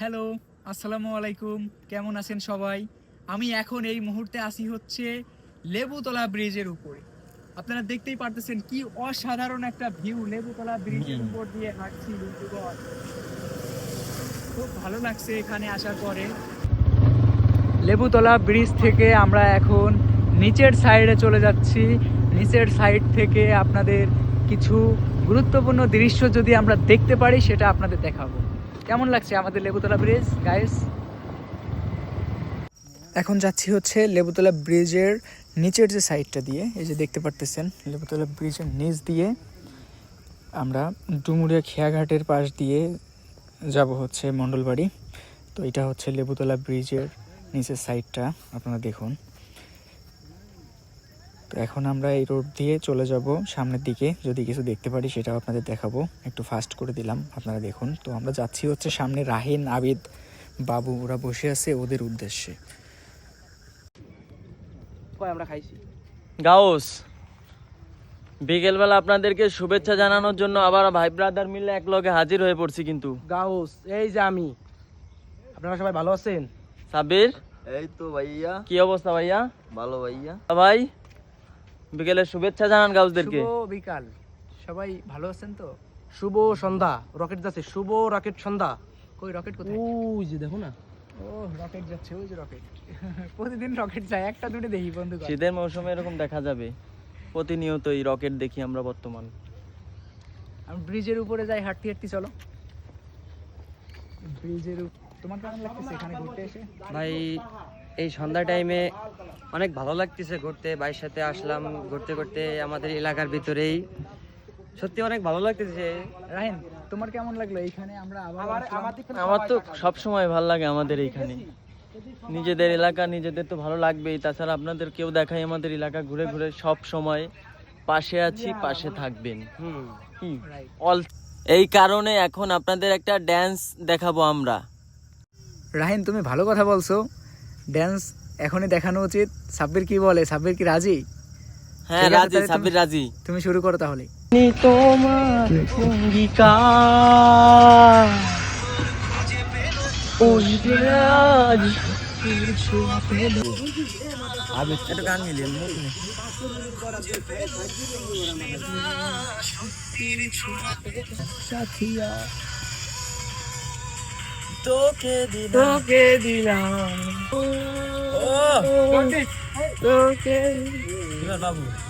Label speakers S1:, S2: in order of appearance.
S1: Hello আসসালামু আলাইকুম। কেমন আছেন সবাই? আমি এখন এই মুহূর্তে আসি হচ্ছে লেবুতলা ব্রিজের উপরে। আপনারা দেখতেই পারতেছেন কি অসাধারণ একটা ভিউ লেবুতলা ব্রিজের উপর দিয়ে হাঁটছি। খুব ভালো লাগছে এখানে আসার পরে। লেবুতলা ব্রিজ থেকে আমরা এখন নিচের সাইডে চলে যাচ্ছি। নিচের সাইড থেকে আপনাদের কিছু গুরুত্বপূর্ণ দৃশ্য যদি আমরা দেখতে পারি সেটা আপনাদের দেখাবো। কেমন লাগছে আমাদের লেবুতলা ব্রিজ গাইস এখন যাচ্ছি হচ্ছে লেবুতলা ব্রিজের নিচের যে সাইডটা দিয়ে, এই যে দেখতে পারতেছেন, লেবুতলা ব্রিজের নিচ দিয়ে আমরা ডুমুরিয়া খেয়াঘাটের পাশ দিয়ে যাব হচ্ছে মণ্ডলবাড়ি। তো এটা হচ্ছে লেবুতলা ব্রিজের নিচের সাইডটা আপনারা দেখুন। তো এখন আমরা এই রোড দিয়ে চলে যাব সামনের দিকে। যদি কিছু দেখতে পারি সেটাও আপনাদের দেখাবো। একটু ফাস্ট করে দিলাম আপনারা দেখুন। তো আমরা যাচ্ছি হচ্ছে সামনে রাহিন আবিদ বাবু ওরা বসে আছে ওদের উদ্দেশ্যে।
S2: আমরা খাইছি?
S3: গাউস বিকেলবেলা আপনাদেরকে শুভেচ্ছা জানানোর জন্য আবার ভাই ব্রাদার মিলে এক লগে হাজির হয়ে পড়ছি কিন্তু।
S2: গাউস এই যে আমি। আপনারা সবাই ভালো আছেন?
S3: সাবির
S4: এই তো ভাইয়া।
S3: কি অবস্থা ভাইয়া?
S4: ভালো ভাইয়া।
S3: ভাই? বিকেলের শুভেচ্ছা জানান গাউসদেরকে।
S1: শুভ বিকাল। সবাই ভালো আছেন তো?
S2: শুভ সন্ধ্যা। রকেট যাচ্ছে। শুভ রকেট সন্ধ্যা।
S1: কই রকেট কোথায়?
S2: ওই যে দেখো না।
S1: ও রকেট যাচ্ছে। ওই যে রকেট। প্রতিদিন রকেট যায়। একটা দুটো দেখি বন্ধু
S3: শীতের মৌসুমে এরকম দেখা যাবে। প্রতিনিয়ত এই রকেট দেখি আমরা বর্তমান।
S1: আমি ব্রিজের উপরে যাই হাঁটতে হাঁটতে চলো। ব্রিজের তোমার কেমন লাগতেছে এখানে ঘুরতে এসে?
S5: ভাই এই সন্ধ্যা টাইমে অনেক ভালো লাগতেছে ঘুরতে ভাইয়ের সাথে আসলাম ঘুরতে ঘুরতে আমাদের এলাকার ভিতরেই। সত্যি অনেক ভালো লাগতেছে।
S1: রাহিন তোমার কেমন লাগল? এইখানে আমরা আবার
S3: আমার তো সব সময় ভালো লাগে আমাদের এইখানে। নিজেদের এলাকা নিজেদের তো ভালো লাগবেই। তাছাড়া আপনাদের কেউ দেখাই আমাদের এলাকা ঘুরে ঘুরে সব সময়। পাশে আছি পাশে থাকবেন।
S5: হুম।
S3: অল এই কারণে এখন আপনাদের একটা ড্যান্স দেখাবো আমরা।
S1: রাহিন তুমি ভালো কথা বলছো। ড্যান্স এখনই দেখানো উচিত। সাব্বির কি বলে? সাব্বির কি রাজি?
S3: হ্যাঁ রাজি সাবির রাজি।
S1: তুমি শুরু করো তাহলে।
S3: তোমার অঙ্গীকার। ওই যে আজ একটা গান মিলিয়ে তোকে দিলাম।
S1: তোকে দিলাম।
S3: ও
S1: তোকে
S3: বাবু।